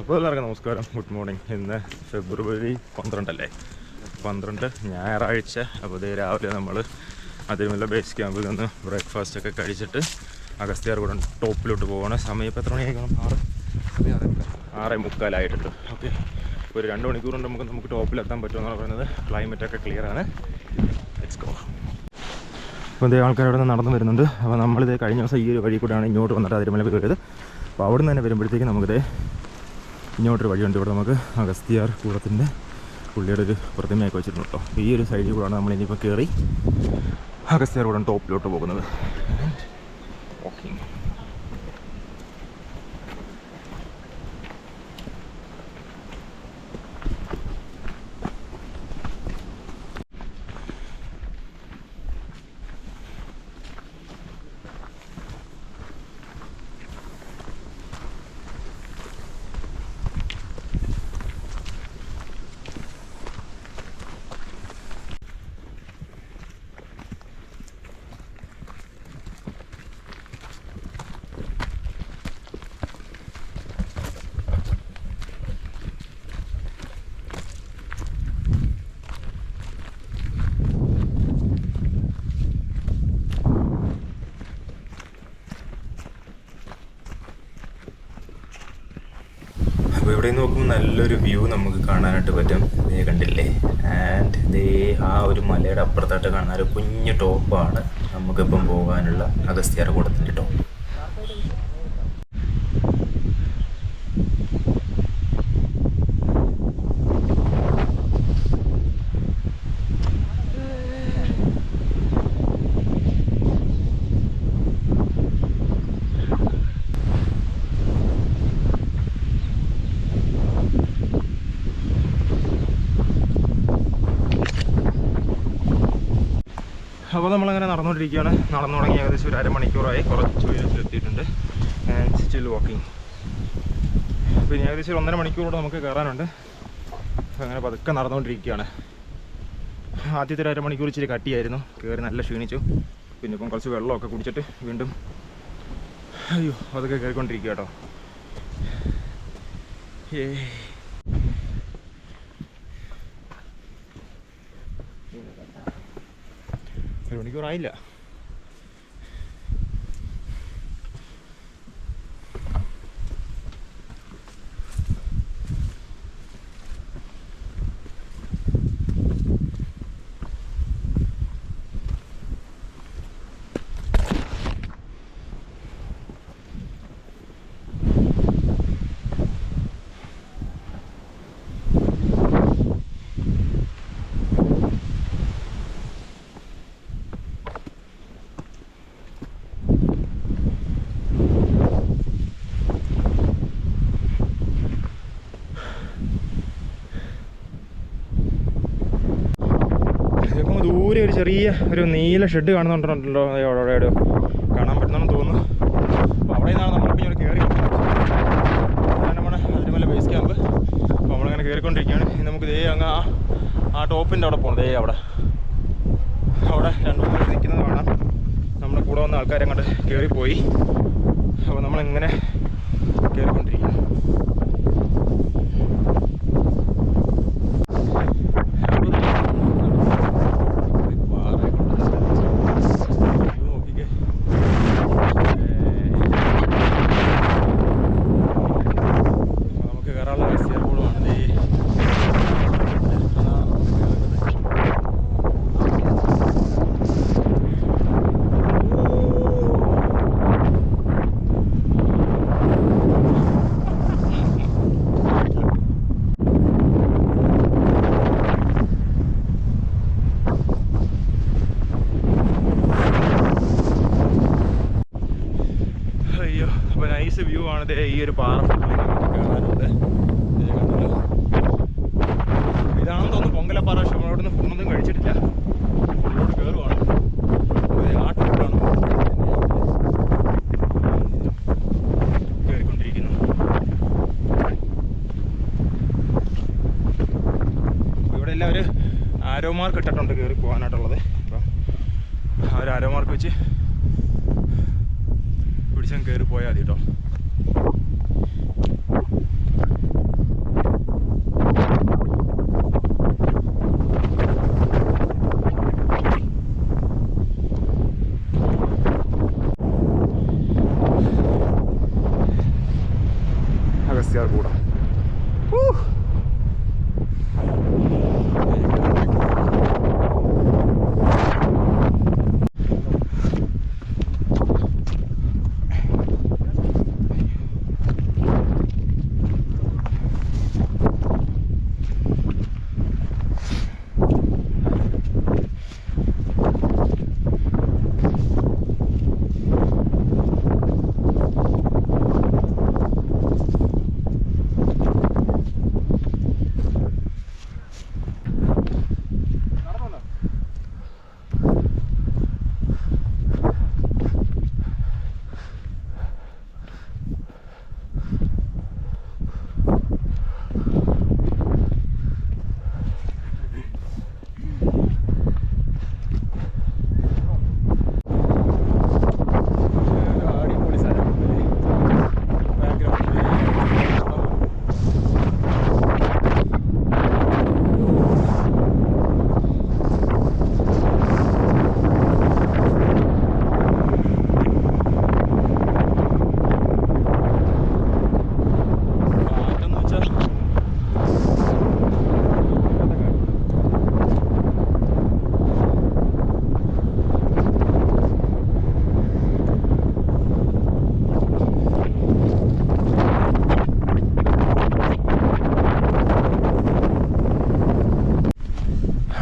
അപ്പോൾ എല്ലാവർക്കും നമസ്കാരം. ഗുഡ് മോർണിംഗ് ഇന്ന് ഫെബ്രുവരി പന്ത്രണ്ടല്ലേ? പന്ത്രണ്ട് ഞായറാഴ്ച. അപ്പോൾ ഇതേ രാവിലെ നമ്മൾ അതിരുമല്ല ബേസ് ക്യാമ്പിൽ നിന്ന് ബ്രേക്ക്ഫാസ്റ്റ് ഒക്കെ കഴിച്ചിട്ട് അഗസ്ത്യാർകൂടം ടോപ്പിലോട്ട് പോകണം സമയം ഇപ്പോൾ എത്ര മണിയായിരിക്കണം ആറ്? ആറേ മുക്കാലായിട്ടുണ്ട്. ഓക്കെ. ഒരു രണ്ട് മണിക്കൂർ കൊണ്ട് നമുക്ക് നമുക്ക് ടോപ്പിലെത്താൻ പറ്റുമെന്നാണ് പറയുന്നത്. ക്ലൈമറ്റൊക്കെ ക്ലിയർ ആണ്. ലെറ്റ്സ് ഗോ അപ്പോൾ ഇതേ ആൾക്കാർ അവിടെ നിന്ന് നടന്നു വരുന്നുണ്ട്. അപ്പോൾ നമ്മളിത് കഴിഞ്ഞ ദിവസം ഈ ഒരു വഴി കൂടെയാണ് ഇങ്ങോട്ട് വന്നിട്ട് അതിരുമല പോയത് അപ്പോൾ അവിടെ നിന്ന് തന്നെ വരുമ്പോഴത്തേക്ക് നമുക്കിത് ഇങ്ങോട്ടൊരു വഴിയുണ്ട് ഇവിടെ നമുക്ക് അഗസ്തിയാർ കൂടത്തിന്റെ പുള്ളിയുടെ ഒരു പ്രതിമയൊക്കെ വെച്ചിട്ടുണ്ട് കേട്ടോ. ഈ ഒരു സൈഡിൽ കൂടെയാണ് നമ്മൾ ഇനിയിപ്പോൾ കയറി അഗസ്തിയാർ കൂടം ടോപ്പിലോട്ട് പോകുന്നത്. ഇവിടെ നോക്കുമ്പോൾ നല്ലൊരു വ്യൂ നമുക്ക് കാണാനായിട്ട് പറ്റും. നീ കണ്ടില്ലേ? ആൻഡ് ദേ ആ ഒരു മലയുടെ അപ്പുറത്തായിട്ട് കാണുന്ന ഒരു കുഞ്ഞു ടോപ്പാണ് നമുക്കിപ്പം പോകാനുള്ള അഗസ്ത്യാർ കൂടത്തിന്റെ ടോപ്പ് അപ്പോൾ നമ്മളങ്ങനെ നടന്നുകൊണ്ടിരിക്കുകയാണ് നടന്നു തുടങ്ങി ഏകദേശം ഒരു അരമണിക്കൂറായി. കുറച്ച് ഉയരത്തിലെത്തിയിട്ടുണ്ട് ആൻഡ് സ്റ്റിൽ വാക്കിംഗ് പിന്നെ ഏകദേശം ഒരു ഒന്നര മണിക്കൂറോടെ നമുക്ക് കയറാനുണ്ട്. അങ്ങനെ പതുക്കെ നടന്നുകൊണ്ടിരിക്കുകയാണ്. ആദ്യത്തെ ഒരു അരമണിക്കൂർ ഇച്ചിരി കട്ടിയായിരുന്നു. കയറി നല്ല ക്ഷീണിച്ചു. പിന്നെ ഇപ്പം കുറച്ച് വെള്ളമൊക്കെ കുടിച്ചിട്ട് വീണ്ടും അയ്യോ അതൊക്കെ കയറിക്കൊണ്ടിരിക്കുക കേട്ടോ ഏ. ഒരു മണിക്കൂറായില്ല ഇപ്പം ദൂരെ ഒരു ചെറിയ ഒരു നീല ഷെഡ് കാണുന്നുണ്ടല്ലോ. ദേ അവിടെ എവിടെയോ കാണാൻ പറ്റുന്നെന്ന് തോന്നുന്നു. അപ്പോൾ അവിടെ നിന്നാണ് നമ്മളിപ്പോൾ ഇങ്ങനെ കയറി നമ്മുടെ അതിരുമല ബേസ് ക്യാമ്പ് അപ്പോൾ നമ്മളിങ്ങനെ കയറിക്കൊണ്ടിരിക്കുകയാണ് ഇനി നമുക്ക് ദേ അങ്ങ് ആ ആ ടോപ്പിന്റെ അവിടെ പോകണം ദേ അവിടെ. അവിടെ രണ്ട് മൂന്ന് നിൽക്കുന്നത് കാണാം. നമ്മുടെ കൂടെ വന്ന ആൾക്കാരെ അങ്ങോട്ട് കയറിപ്പോയി അപ്പോൾ നമ്മളിങ്ങനെ കയറിക്കൊണ്ടിരിക്കുന്നു നമുക്ക് കയറാനുള്ള അവസ്ഥ എപ്പോഴുമാണ് ദേ. അതാണ് നമുക്ക് കയറുന്നത്. അയ്യോ അപ്പോൾ ദേ ഈ ഒരു പാറ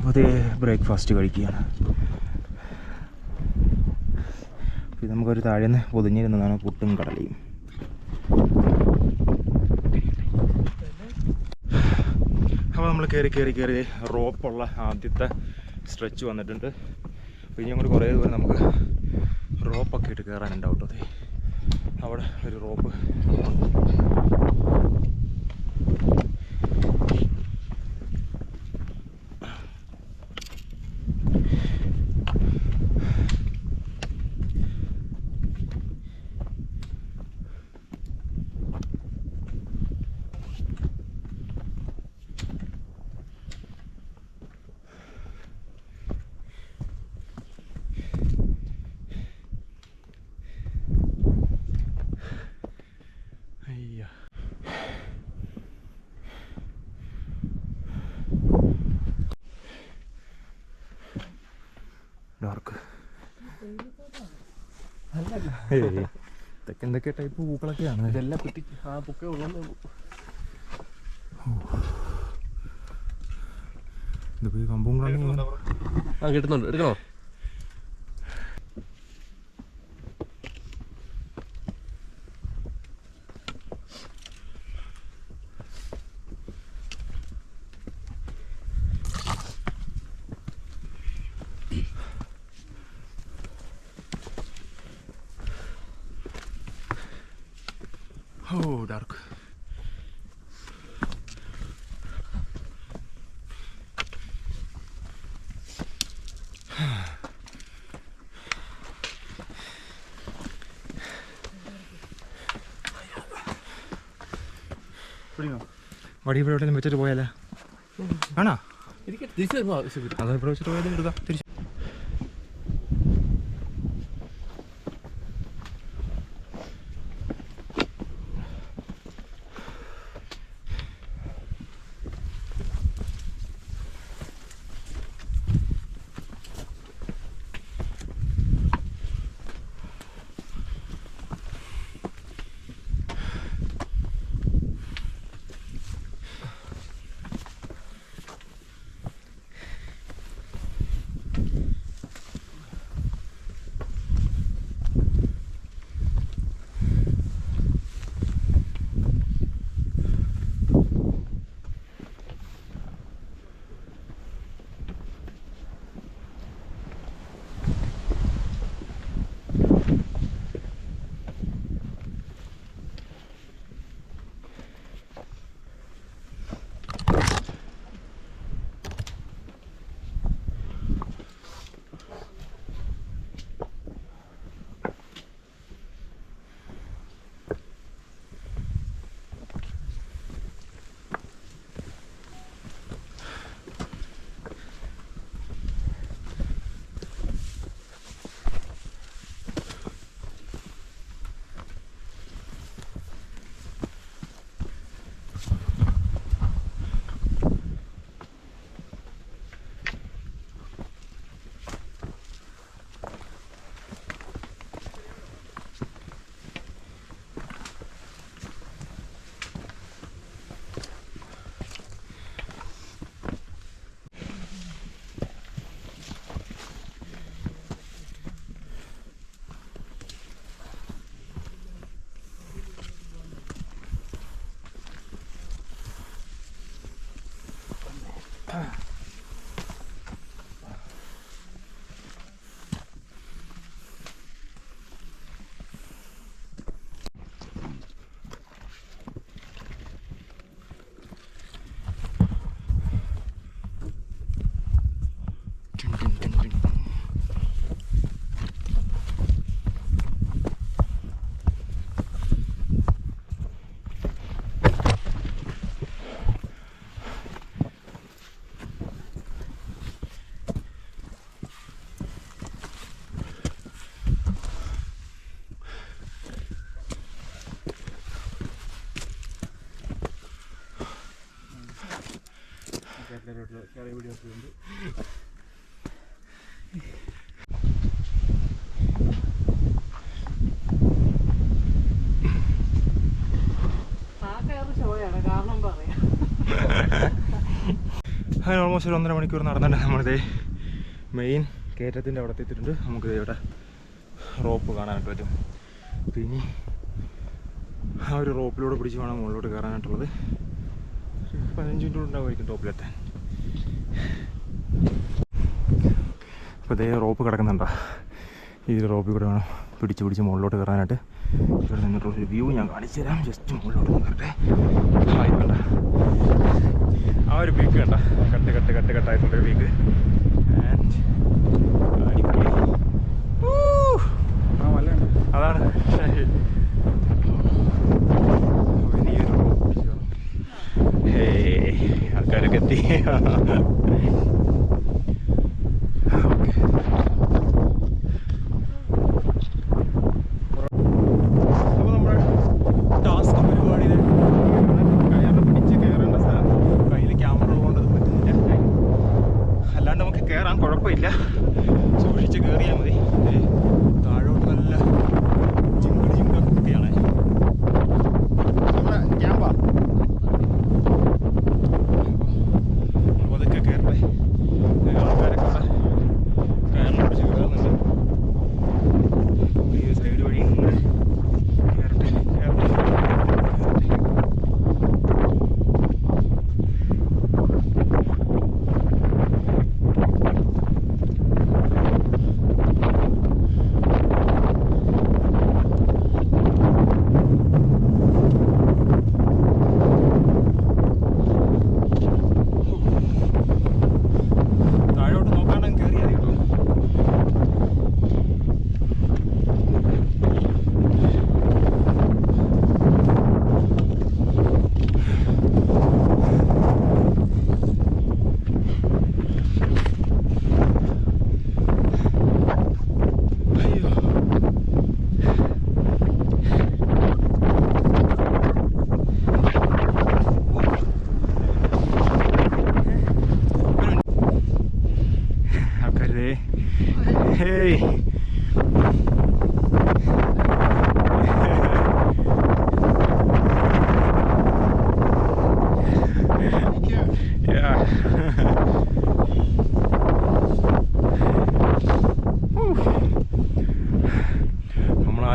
അപ്പോൾ അതേ ബ്രേക്ക്ഫാസ്റ്റ് കഴിക്കുകയാണ്. ഇത് നമുക്കൊരു താഴേന്ന് പൊതിഞ്ഞിരുന്നതാണ് പുട്ടും കടലയും. അപ്പോൾ നമ്മൾ കയറി കയറി കയറി റോപ്പുള്ള ആദ്യത്തെ സ്ട്രെച്ച് വന്നിട്ടുണ്ട്. അപ്പോൾ ഇനി അങ്ങോട്ട് കുറേ ദൂരം നമുക്ക് റോപ്പൊക്കെ ഇട്ട് കയറാനുണ്ടാവും അവിടെ ഒരു റോപ്പ് അയ്യ ഡാർക്ക് ഇതൊക്കെ എന്തൊക്കെ ടൈപ്പ് പൂക്കളൊക്കെയാണ്? ഇതെല്ലാം കുത്തി ആ പൂക്കെ ഉള്ളൂ ഇതിപ്പോ ഈ കമ്പും കൂടെ ആ കിട്ടുന്നുണ്ട്. എടുക്കണോ? വടി ഇവിടെ വെച്ചിട്ട് പോയാലേ? ആണോ? അതെ തിരിച്ചു തരുമോ ആവശ്യം വരും. അതാ ഇവിടെ വെച്ചിട്ട് പോയാലും എടുക്കാം തിരിച്ചു ആ വീഡിയോസ് ഷോയാണ് കാരണം പറയാം. അങ്ങനെ ഓൾമോസ്റ്റ് ഒരു ഒന്നര മണിക്കൂർ നടന്നിട്ട് നമ്മളിത് മെയിൻ കയറ്റത്തിന്റെ അവിടെ എത്തിയിട്ടുണ്ട്. നമുക്ക് ഇവിടെ റോപ്പ് കാണാനായിട്ട് പറ്റും. പിന്നെ ആ ഒരു റോപ്പിലൂടെ പിടിച്ച് വേണം മുകളിലോട്ട് കയറാനായിട്ടുള്ളത്. ഒരു പതിനഞ്ച് മിനിറ്റ് ഉണ്ടാവുമായിരിക്കും ടോപ്പിലെത്താൻ അപ്പോൾ ഇതേ റോപ്പ് കിടക്കുന്നുണ്ടോ? ഈ ഒരു റോപ്പിൽ കൂടെ വേണം പിടിച്ച് പിടിച്ച് മുകളിലോട്ട് കയറാനായിട്ട്. ഇവിടെ നിന്നിട്ടുള്ള ഒരു വ്യൂ ഞാൻ കാണിച്ചു തരാം. ജസ്റ്റ് മുകളിലോട്ട് നിന്നിട്ടെ ആയിട്ടുണ്ട് ആ ഒരു പീക്ക് കണ്ട. കട്ട് കട്ട് കട്ട് കട്ടായിട്ടുള്ളൊരു പീക്ക് അതാണ്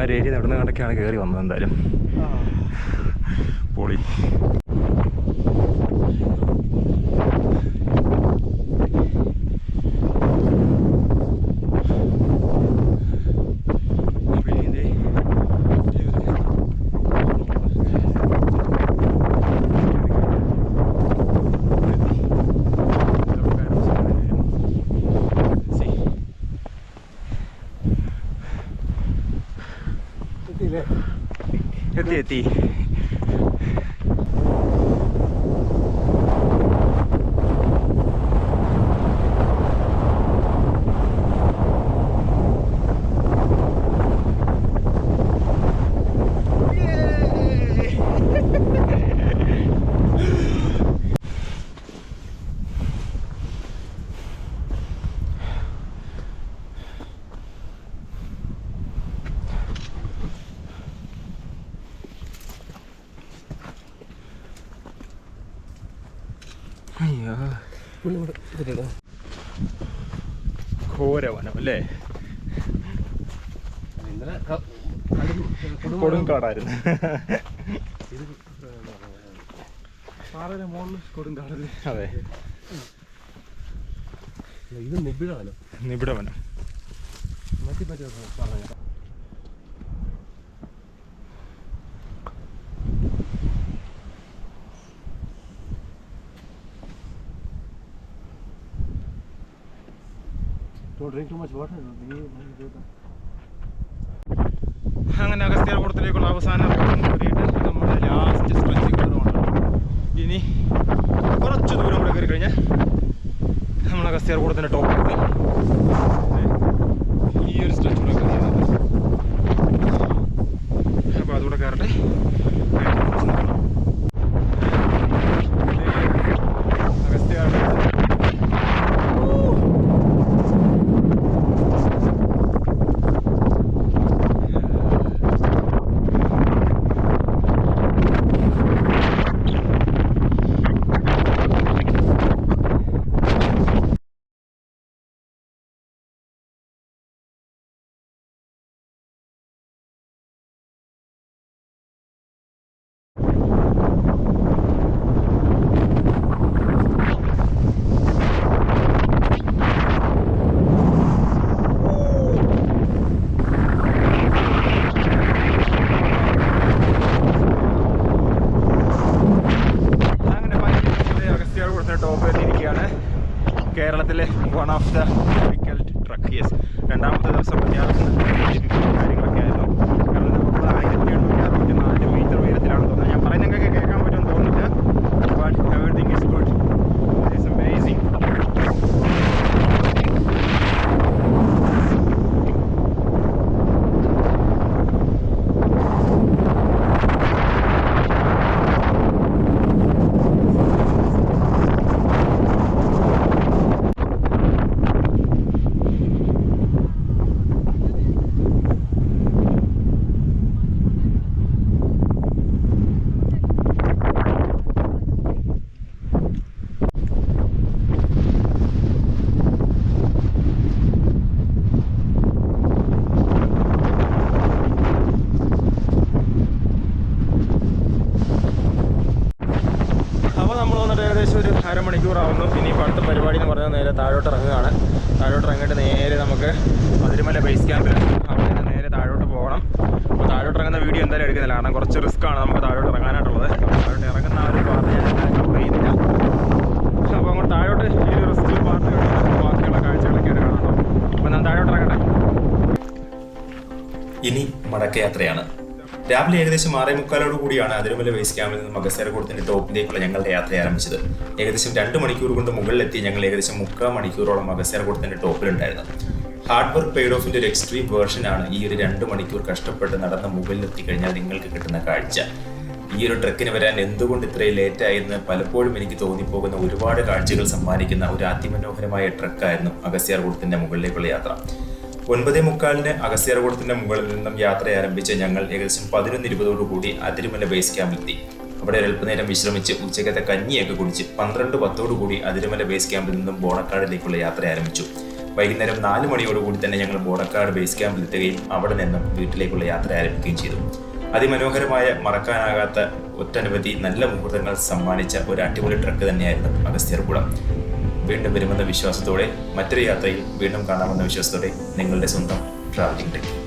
ഒരു ഏരിയ നടന്ന കണ്ടൊക്കെയാണ് കയറി വന്നത് എന്തായാലും. പൊളി. Cái gì? അയ്യോ. ഘോരവനം അല്ലേ? കൊടുങ്കാടായിരുന്നു കൊടുങ്കാടല്ലേ അതെ. ഇത് നിബിഡവനം. നിബിഡവനം. മറ്റേ മറ്റേ പറഞ്ഞു drink too much water. അങ്ങനെ അഗസ്ത്യാർകൂടത്തിലേക്കുള്ള അവസാന റോഡും കയറിയിട്ട് നമ്മൾ ലാസ്റ്റ് സ്ട്രെച്ച് കയറുകയാണ് ഇനി കുറച്ച് ദൂരം കൂടെ കയറി കഴിഞ്ഞാൽ നമ്മൾ അഗസ്ത്യ അഗസ്ത്യാർകൂടത്തിന്റെ ടോപ്പിലെത്തി ഈ ഒരു സ്ട്രെച്ച് കൂടെ കയറിയത് അപ്പോൾ അതുകൂടെ കയറട്ടെ അഗസ്ത്യാർ അങ്ങനെ ഫൈനലി അഗസ്ത്യാർ കൊടുത്ത ടോപ്പ് എത്തിയിരിക്കുകയാണ് കേരളത്തിലെ one of the difficult trek yes രണ്ടാമത്തെ ദിവസം അത്യാവശ്യം കാര്യങ്ങളൊക്കെ ആയിരുന്നു. കാരണം നമ്മൾ ആയിരത്തി എണ്ണൂറ്റി അറുപത്തി നാല് മീറ്റർ ഉയരത്തിലാണ് തോന്നുന്നത് ഞാൻ പറയുന്നതൊക്കെ കേൾക്കാൻ പറ്റുമെന്ന് തോന്നുന്നില്ല but everything is good it's amazing അപ്പോൾ നമ്മൾ വന്നിട്ട് ഏകദേശം ഒരു അരമണിക്കൂറാവുന്നു ഇനി അടുത്ത പരിപാടി എന്ന് പറഞ്ഞാൽ നേരെ താഴോട്ട് ഇറങ്ങുകയാണ് താഴോട്ട് ഇറങ്ങിയിട്ട് നേരെ നമുക്ക് മധുരമല ബേസ് ക്യാമ്പിൽ അവിടെ നിന്ന് നേരെ താഴോട്ട് പോകണം അപ്പോൾ താഴോട്ട് ഇറങ്ങുന്ന വീഡിയോ എന്തായാലും എടുക്കുന്നില്ല കാരണം കുറച്ച് റിസ്ക് ആണ് നമുക്ക് താഴോട്ട് ഇറങ്ങാനായിട്ടുള്ളത് അപ്പോൾ താഴോട്ട് ഇറങ്ങുന്ന ആ ഒരു പാർട്ട് ഞാൻ എന്തായാലും കവർ ചെയ്യുന്നില്ല അപ്പോൾ അങ്ങോട്ട് താഴോട്ട് ഈ ഒരു റിസ്ക് പാർട്ട് കഴിഞ്ഞാൽ ബാക്കിയുള്ള കാഴ്ചകളൊക്കെയാണ് കാണുന്നത് അപ്പോൾ ഞാൻ താഴോട്ട് ഇറങ്ങട്ടെ ഇനി മടക്കയാത്രയാണ് രാവിലെ ഏകദേശം ആറേ മുക്കാലോട് കൂടിയാണ് അതിരുമല ബേസ് ക്യാമ്പിൽ നിന്ന് മകസേരക്കൂടത്തിന്റെ ടോപ്പിലേക്കുള്ള ഞങ്ങളുടെ യാത്ര ആരംഭിച്ചത്. ഏകദേശം രണ്ട് മണിക്കൂർ കൊണ്ട് മുകളിലെത്തി ഞങ്ങൾ ഏകദേശം മുക്കാൽ മണിക്കൂറോളം മകസേരക്കൂടത്തിന്റെ ടോപ്പിലുണ്ടായിരുന്നു ഹാർഡ് വർക്ക് പെയ്ഡ് ഓഫിന്റെ ഒരു എക്സ്ട്രീം വേർഷൻ ആണ് ഈ ഒരു രണ്ട് മണിക്കൂർ കഷ്ടപ്പെട്ട് നടന്ന മുകളിലെത്തി കഴിഞ്ഞാൽ നിങ്ങൾക്ക് കിട്ടുന്ന കാഴ്ച. ഈ ഒരു ട്രക്കിന് വരാൻ എന്തുകൊണ്ട് ഇത്രയും ലേറ്റ് എന്ന് പലപ്പോഴും എനിക്ക് തോന്നിപ്പോകുന്ന ഒരുപാട് കാഴ്ചകൾ സമ്മാനിക്കുന്ന ഒരു അതിമനോഹരമായ ട്രക്കായിരുന്നു അഗസ്യാർകൂടത്തിന്റെ മുകളിലേക്കുള്ള യാത്ര. ഒൻപതേ മുക്കാലിന് അഗസ്യാർകൂടത്തിന്റെ മുകളിൽ നിന്നും യാത്ര ആരംഭിച്ച ഞങ്ങൾ ഏകദേശം പതിനൊന്ന് ഇരുപതോടുകൂടി അതിരുമല ബേസ് ക്യാമ്പിലെത്തി അവിടെ ഒരല്പനേരം വിശ്രമിച്ച് ഉച്ചക്കത്തെ കഞ്ഞിയൊക്കെ കുടിച്ച് പന്ത്രണ്ട് പത്തോടുകൂടി അതിരുമല ബേസ് ക്യാമ്പിൽ നിന്നും ബോണക്കാടിലേക്കുള്ള യാത്ര ആരംഭിച്ചു. വൈകുന്നേരം നാല് മണിയോടുകൂടി തന്നെ ഞങ്ങൾ ബോണക്കാട് ബേസ് ക്യാമ്പിലെത്തുകയും അവിടെ നിന്നും വീട്ടിലേക്കുള്ള യാത്ര ആരംഭിക്കുകയും ചെയ്തു. അതിമനോഹരമായ മറക്കാനാകാത്ത ഒട്ടനവധി നല്ല മുഹൂർത്തങ്ങൾ സമ്മാനിച്ച ഒരു അടിപൊളി ട്രക്ക് തന്നെയായിരുന്നു അഗസ്ത്യർകുളം വീണ്ടും വരുമെന്ന വിശ്വാസത്തോടെ മറ്റൊരു യാത്രയിൽ വീണ്ടും കാണാമെന്ന വിശ്വാസത്തോടെ നിങ്ങളുടെ സ്വന്തം ട്രാവലിംഗ് ടെക്